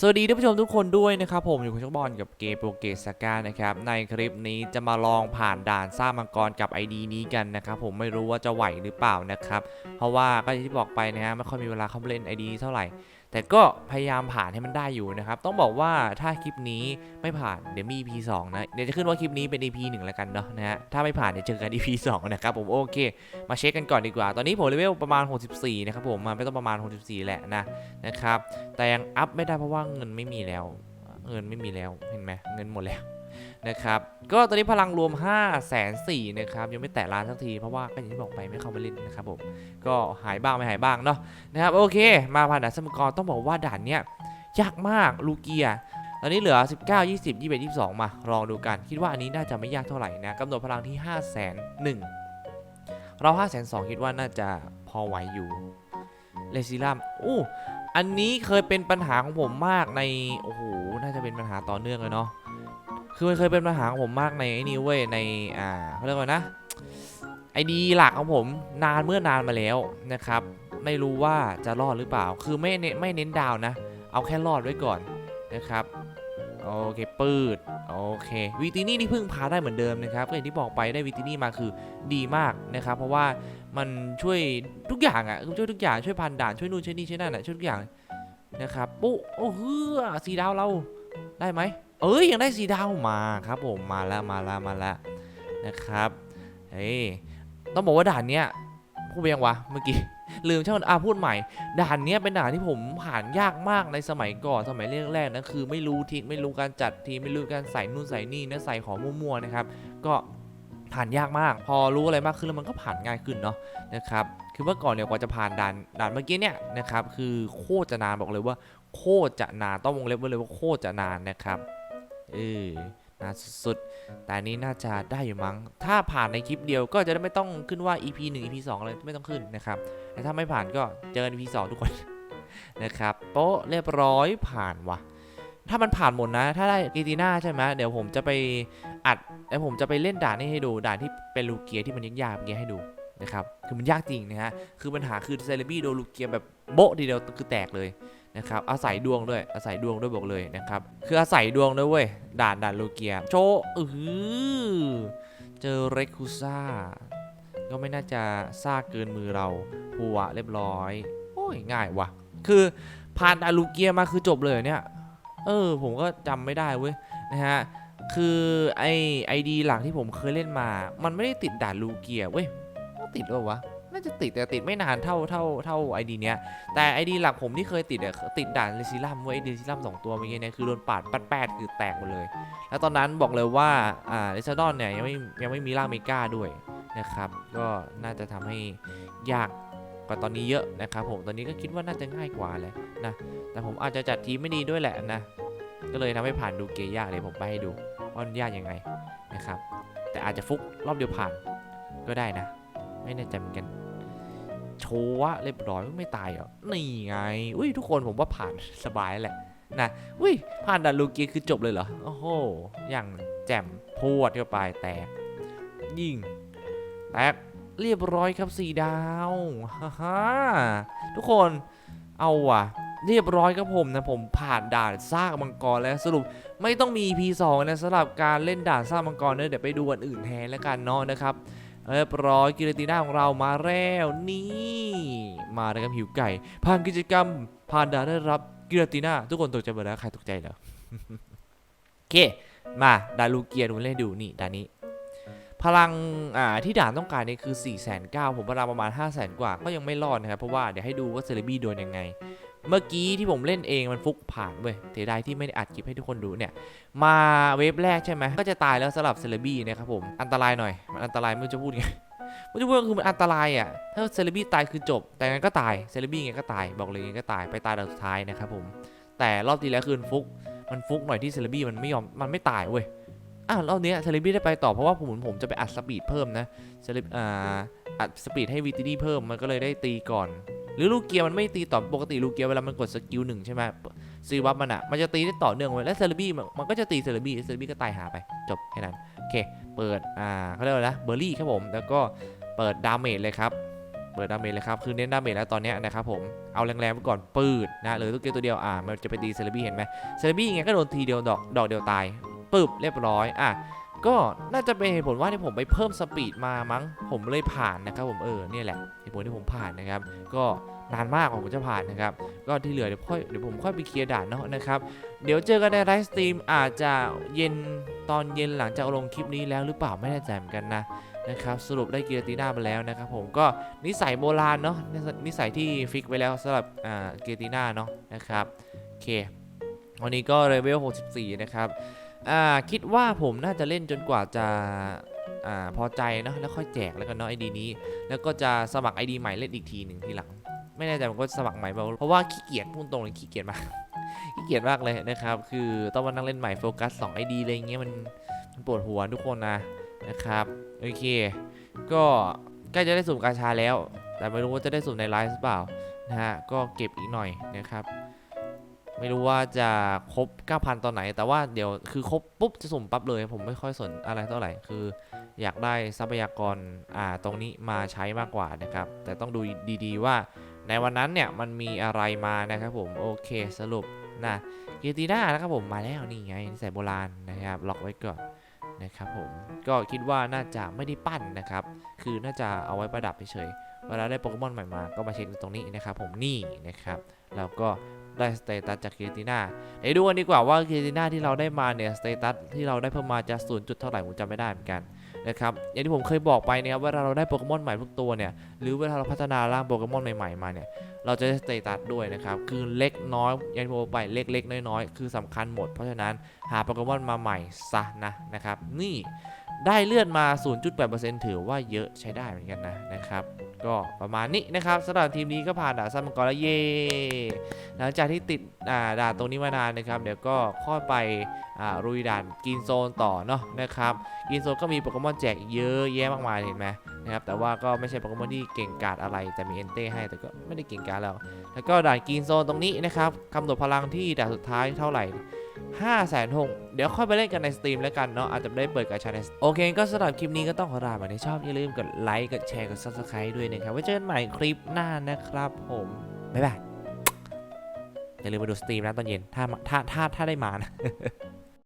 สวัสดีท่านผู้ชมทุกคนด้วยนะครับผมอยู่กับช่องบอลกับเกมโปรเกสกานะครับในคลิปนี้จะมาลองผ่านด่านสร้างมังกรกับ ID นี้กันนะครับผมไม่รู้ว่าจะไหวหรือเปล่านะครับเพราะว่าก็อย่างที่บอกไปนะฮะไม่ค่อยมีเวลาเข้ามาเล่น ID นี้เท่าไหร่ แต่ก็พยายามผ่านให้มันได้อยู่นะครับ ต้องบอกว่าถ้าคลิปนี้ไม่ผ่านเดี๋ยวมี EP 2นะ เดี๋ยวจะขึ้นว่าคลิปนี้เป็น EP 1แล้วกันเนาะนะฮะ ถ้าไม่ผ่านเดี๋ยวเจอกัน EP 2นะครับผมโอเค มาเช็คกันก่อนดีกว่า ตอนนี้ผมเลเวลประมาณ 64 นะครับผมมาไม่ต้องประมาณ 64 แหละนะนะครับ แต่ยังอัพไม่ได้เพราะว่าเงินไม่มีแล้ว เงินไม่มีแล้ว เห็นไหมเงินหมดแล้ว นะครับ ก็ตอนนี้พลังรวม 5 4 0 0 0นะครับ ยังไม่แตะล้านสักทีเพราะว่าก็อย่างที่บอกไปไม่เข้ามาเล่นนะครับผม ก็หายบ้างไม่หายบ้างเนาะนะครับ โอเค มาผ่านด่านสมกรต้องบอกว่าด่านเนี้ยยากมากลูเกียตอนนี้เหลือ 19 20 21 22 มา ลองดูกัน คิดว่าอันนี้น่าจะไม่ยากเท่าไหร่นะกำหนดพลังที่ 5 0 0 0 0 1เรา5 0 0 0 0คิดว่าน่าจะพอไหวอยู่เลซิลัมอู้อันนี้เคยเป็นปัญหาของผมมากใน โอ้โห น่าจะเป็นปัญหาต่อเนื่องเลยเนาะ คือมันเคยเป็นปัญหาของผมมากในไอ้นี่เว้ยในอ่าเขาเรียกว่านะไอดีหลักของผมนานเมื่อนานมาแล้วนะครับ ไม่รู้ว่าจะรอดหรือเปล่า คือไม่เน้นไม่เน้นดาวนะ เอาแค่รอดไว้ก่อนนะครับโอเคปืดโอเควิตินี่นี่เพิ่งพาได้เหมือนเดิมนะครับก็อย่างที่บอกไปได้วิตินี่มาคือดีมากนะครับ เพราะว่ามันช่วยทุกอย่างอะ่ะช่วยทุกอย่างช่วยพันด่านช่วยนู่นช่วยนี่ช่วยนั่นอะ่ะช่วยทุกอย่างนะครับปุ๊โอ้เฮือสีดาวเราได้ไหม เอ้ยยังได้สีดาวมาครับผมมาแล้วมาแล้วมาแล้วนะครับเฮ้ยต้องบอกว่าด่านเนี้ยพูดไปยังวะเมื่อกี้ลืมช่างมันอะพูดใหม่ ด่านเนี้ยเป็นด่านที่ผมผ่านยากมากในสมัยก่อนสมัยแรกๆนะคือไม่รู้ทีไม่รู้การจัดทีไม่รู้การใส่นู่นใส่นี่นะใส่ของมั่วๆนะครับ ก็ผ่านยากมาก พอรู้อะไรมากขึ้นแล้วมันก็ผ่านง่ายขึ้นเนาะนะครับคือเมื่อก่อนเนี่ยกว่าจะผ่านด่านด่านเมื่อกี้เนี่ยนะครับคือโคตรจะนานบอกเลยว่าโคตรจะนานต้องวงเล็บไว้เลยว่าโคตรจะนานนะครับ เออนานสุดๆแต่นี้น่าจะได้อยู่มั้ง ถ้าผ่านในคลิปเดียวก็จะได้ไม่ต้องขึ้นว่า EP 1 EP 2อะไรไม่ต้องขึ้นนะครับแต่ถ้าไม่ผ่านก็เจอกัน EP 2ทุกคน นะครับโป๊ะเรียบร้อยผ่านว่ะ ถ้ามันผ่านหมดนะ ถ้าได้กีตีน่าใช่ไหมเดี๋ยวผมจะไปอัดแล้วผมจะไปเล่นด่านนี้ให้ดูด่านที่เป็นลูเกียที่มันยากๆเงี้ยให้ดูนะครับคือมันยากจริงนะฮะคือปัญหาคือเซเลบี้โดนลูเกียแบบโบ๊ะทีเดียวคือแตกเลย นะครับอาศัยดวงด้วยอาศัยดวงด้วยบอกเลยนะครับคืออาศัยดวงด้วยเว้ยด่านด่านลูเกียโชเออเจอเรคูซ่าก็ไม่น่าจะซ่าเกินมือเราหัวเรียบร้อย โอ้ยง่ายว่ะ คือผ่านดาลูเกียมาคือจบเลยเนี่ยเออผมก็จำไม่ได้เว้ยนะฮะคือไอไอดีหลักที่ผมเคยเล่นมา มันไม่ได้ติดด่านลูเกียเว้ยติดหรอวะ น่าจะติดแต่ติดไม่นานเท่าเท่าเท่าไอดีเนี้ยแต่ไอดีหลักผมที่เคยติดเนี่ยติดด่านเลซิลัมเว้ยไอดีเลซิลัมสองตัวเมื่อกี้เนี่ยคือโดนปาดปัดแปดคือแตกหมดเลย แล้วตอนนั้นบอกเลยว่าอ่าเลซาดอนเนี่ยยังไม่ยังไม่มีร่างเมกาด้วยนะครับก็น่าจะทำให้ยากกว่าตอนนี้เยอะนะครับผมตอนนี้ก็คิดว่าน่าจะง่ายกว่าแหละนะแต่ผมอาจจะจัดทีมไม่ดีด้วยแหละนะก็เลยทำให้ผ่านดูเกยยากเลยผมไปให้ดูว่ามันยากยังไงนะครับแต่อาจจะฟุกรอบเดียวผ่านก็ได้นะ ไม่แน่ใจเหมือนกัน โชว์ว่าเรียบร้อยไม่ตายเหรอ นี่ไง อุ้ยทุกคนผมว่าผ่านสบายแหละนะอุ้ยผ่านดันลูเกียคือจบเลยเหรอ โอ้โห อย่างแจ่มพวดเข้าไปแตก ยิงแตกเรียบร้อยครับสี่ดาวฮ่าฮ่าทุกคนเอาว่ะ เรียบร้อยครับผมนะผมผ่านด่านซากมังกรแล้วสรุปไม่ต้องมี EP 2 นะสำหรับการเล่นด่านซากมังกรเนะเดี๋ยวไปดูอันอื่นแทนแล้วกันเนาะนะครับ เรียบร้อยกิรติน่าของเรามาแล้วนี่ มาแล้วครับหิวไก่ ผ่านกิจกรรมผ่านด่านได้รับกิรติน่าทุกคนตกใจหมดแล้วใครตกใจเหรอโอเค มาดาลูเกียดูเล่นดูนี่ด่านนี้ พลังอ่าที่ด่านต้องการเนี่ยคือ4 9 0 0 0ผมพลังประมาณ5 0 0 0 0 0กว่าก็ยังไม่รอดนะครับเพราะว่าเดี๋ยวให้ดูว่าเซเลบี้โดนยังไง เมื่อกี้ที่ผมเล่นเองมันฟุกผ่านเว้ยเสียดายที่ไม่ได้อัดคลิปให้ทุกคนดูเนี่ย มาเวฟแรกใช่ไหมก็จะตายแล้วสำหรับเซเลบี้นะครับผมอันตรายหน่อยมันอันตรายไม่รู้จะพูดไงไม่รู้จะพูดคือมันอันตรายอะถ้าเซเลบี้ตายคือจบ แต่งั้นก็ตายเซเลบี้ไงก็ตายบอกเลยไงก็ตายไปตายดาวสุดท้ายนะครับผมแต่รอบที่แล้วคือมันฟุกมันฟุกหน่อยที่เซเลบี้มันไม่ยอมมันไม่ตายเว้ยอ้าวรอบนี้เซเลบี้ได้ไปต่อเพราะว่าผมผมจะไปอัดสปีดเพิ่มนะเซเลบอ่าอัดสปีดให้วีตีดีเพิ่มมันก็เลยได้ตีก่อน หรือลูกเกียร์มันไม่ตีต่อปกติลูกเกียร์เวลามันกดสกิลหนึ่งใช่ไหมซีวับมันอะมันจะตีได้ต่อเนื่องไว้แล้วเซเลบี้มันมันก็จะตีเซเลบี้เซเลบี้ก็ตายหาไปจบแค่นั้นโอเค เปิดอ่าเขาเรียกว่าอะไรเบอร์รี่ครับผมแล้วก็เปิดดาเมจเลยครับเปิดดาเมจเลยครับ คือเน้นดาเมจแล้วตอนนี้นะครับผม เอาแรงๆไปก่อนปืดนะเหรือลูกเกมตัวเดียว อ่า มันจะไปตีเซเลบี้เห็นไหมเซเลบี้ไงก็โดนทีเดียวดอกดอกเดียวตายปึบเรียบร้อย อะ ก็น่าจะเป็นเหตุผลว่าที่ผมไปเพิ่มสปีดมามั้ง ผมเลยผ่านนะครับผม เออ เนี่ยแหละ เหตุผลที่ผมผ่านนะครับ ก็นานมากกว่าผมจะผ่านนะครับ ก็ที่เหลือเดี๋ยวค่อยเดี๋ยวผมค่อยไปเคลียร์ด่านเนาะนะครับ เดี๋ยวเจอกันในไลฟ์สตรีมอาจจะเย็นตอนเย็นหลังจากลงคลิปนี้แล้วหรือเปล่าไม่แน่ใจเหมือนกันนะนะครับสรุปได้กีรติน่ามาแล้วนะครับผมก็นิสัยโบราณเนาะนิสนิสัยที่ฟิกไว้แล้วสำหรับอ่ากีรติน่าเนาะนะครับโอเควันนี้ก็เลเวล64 นะครับอ่าคิดว่าผมน่าจะเล่นจนกว่าจะ อ่าพอใจเนาะแล้วค่อยแจกแล้วกันเนาะไอดีนี้ แล้วก็จะสมัคร ID ใหม่เล่นอีกทีหนึ่งทีหลัง ไม่แน่ใจผมก็สมัครใหม่เปล่าเพราะว่าขี้เกียจพูดตรงเลยขี้เกียจมากขี้เกียจมากเลยนะครับ คือต้องมานั่งเล่นใหม่โฟกัส2 ID อะไรเงี้ยมันมันปวดหัวทุกคนนะนะครับโอเค ก็ใกล้จะได้สุ่มกาชาแล้ว แต่ไม่รู้ว่าจะได้สุ่มในไลฟ์หรือเปล่านะฮะก็เก็บอีกหน่อยนะครับ ไม่รู้ว่าจะครบ 9,000 ตอนไหน แต่ว่าเดี๋ยวคือครบปุ๊บจะสุ่มปั๊บเลย ผมไม่ค่อยสนอะไรเท่าไหร่คือ อยากได้ทรัพยากรอ่าตรงนี้มาใช้มากกว่านะครับ แต่ต้องดูดีๆว่า ในวันนั้นเนี่ยมันมีอะไรมานะครับผมโอเคสรุปนะเกติน่านะครับผมมาแล้วนี่ไงนิสัยโบราณนะครับล็อกไว้ก่อนนะครับผมก็คิดว่าน่าจะไม่ได้ปั้นนะครับ คือน่าจะเอาไว้ประดับเฉยเวลาได้โปเกมอนใหม่มาก็มาเช็คตรงนี้นะครับผมนี่นะครับแล้วก็ได้สเตตัสจากเกติน่าเดี๋ยวดูกันดีกว่าว่าเกติน่าที่เราได้มาเนี่ยสเตตัสที่เราได้เพิ่มมาจะศูนย์จุดเท่าไหร่ผมจำไม่ได้เหมือนกัน นะครับอย่างที่ผมเคยบอกไปนะครับเวลาเราได้โปเกมอนใหม่ทุกตัวเนี่ยหรือเวลาเราพัฒนาร่างโปเกมอนใหม่ๆมาเนี่ยเราจะได้สเตตัสด้วยนะครับคือเล็กน้อยอย่างที่ผมไปเล็กๆน้อยๆคือสำคัญหมด เพราะฉะนั้นหาโปเกมอนมาใหม่ซะนะนะครับนี่ได้เลือดมา 0.8%ถือว่าเยอะใช้ได้เหมือนกันนะนะครับ ก็ประมาณนี้นะครับสำหรับทีมนี้ก็ผ่านด่านซัมมังกรแล้วเย่หลังจากที่ติดอ่าด่านตรงนี้มานานนะครับ เดี๋ยวก็ค่อยไปรุยด่านกินโซนต่อเนาะนะครับกินโซนก็มีโปเกมอนแจกเยอะแยะมากมายเห็นไหมนะครับแต่ว่าก็ไม่ใช่โปเกมอนที่เก่งกาจอะไรแต่มีเอนเต้ให้แต่ก็ไม่ได้เก่งกาจแล้วแล้วก็ด่านกรีนโซนตรงนี้นะครับกำหนดพลังที่ด่านสุดท้ายเท่าไหร่ 5 6 0 0 0เดี๋ยวค่อยไปเล่นกันในสตรีมแล้วกันเนาะอาจจะได้เปิดกาชาในโอเคก็สำหรับคลิปนี้ก็ต้องขอลาไปในชอบอย่าลืมกดไลค์กดแชร์กด subscribe ด้วยนะครับไว้เจอกันใหม่คลิปหน้านะครับผมบ๊ายบายอย่าลืมมาดูสตรีมนะตอนเย็นถ้าถ้าถ้าถ้าได้มานะ